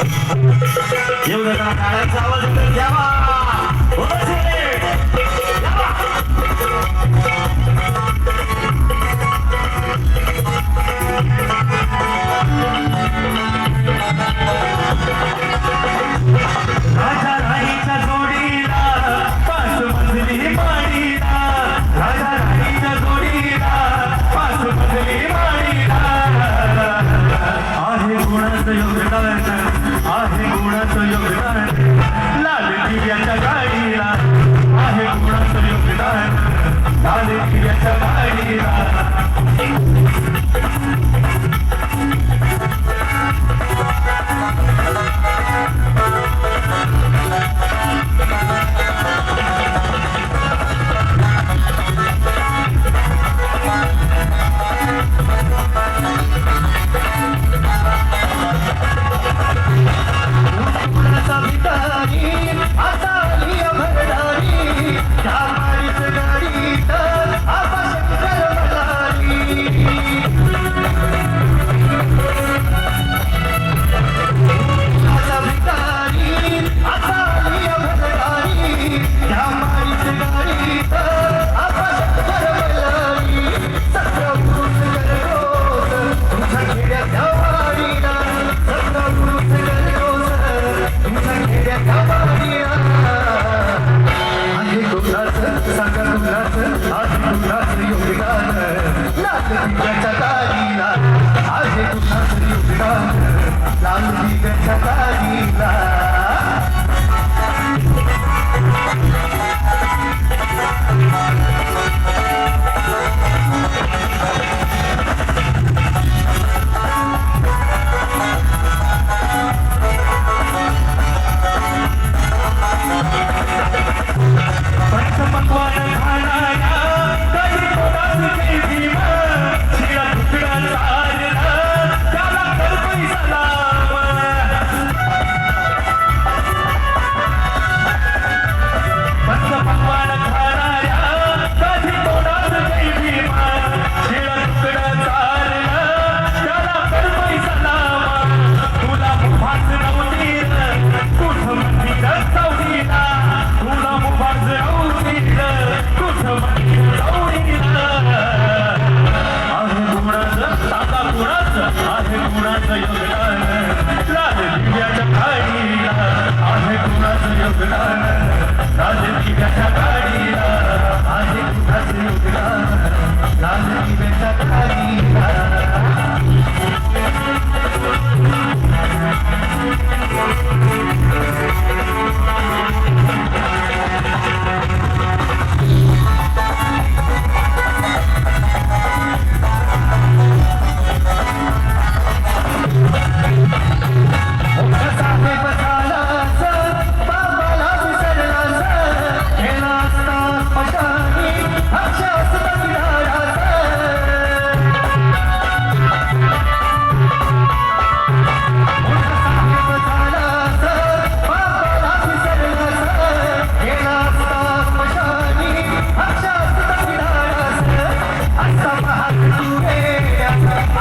एवढा नारायणचा आवाज द्यावा. हो कुणाचं योगदान लाल दिव्याच्या गाडीला आहे कुणाचं योगदान? लाल campeonato.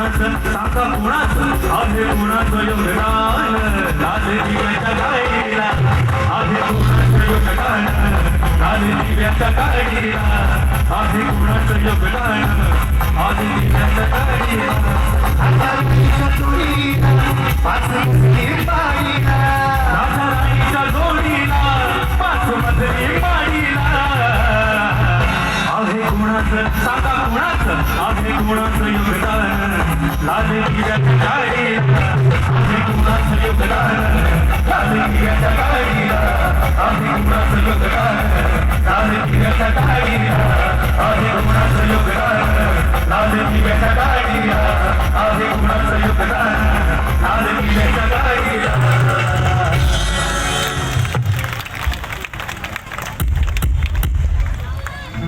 कोणाचं सांगा कोणाचं आहे कोणाचं योगदान लाले दिव्याच्या गायला आहे कोणाचं योगदान लाले दिव्याच्या गायला आहे कोणाचं योगदान आधी दिव्याच्या गायला आता तुझ्या तुळीला पाच पाळीला लाल दिव्याच्या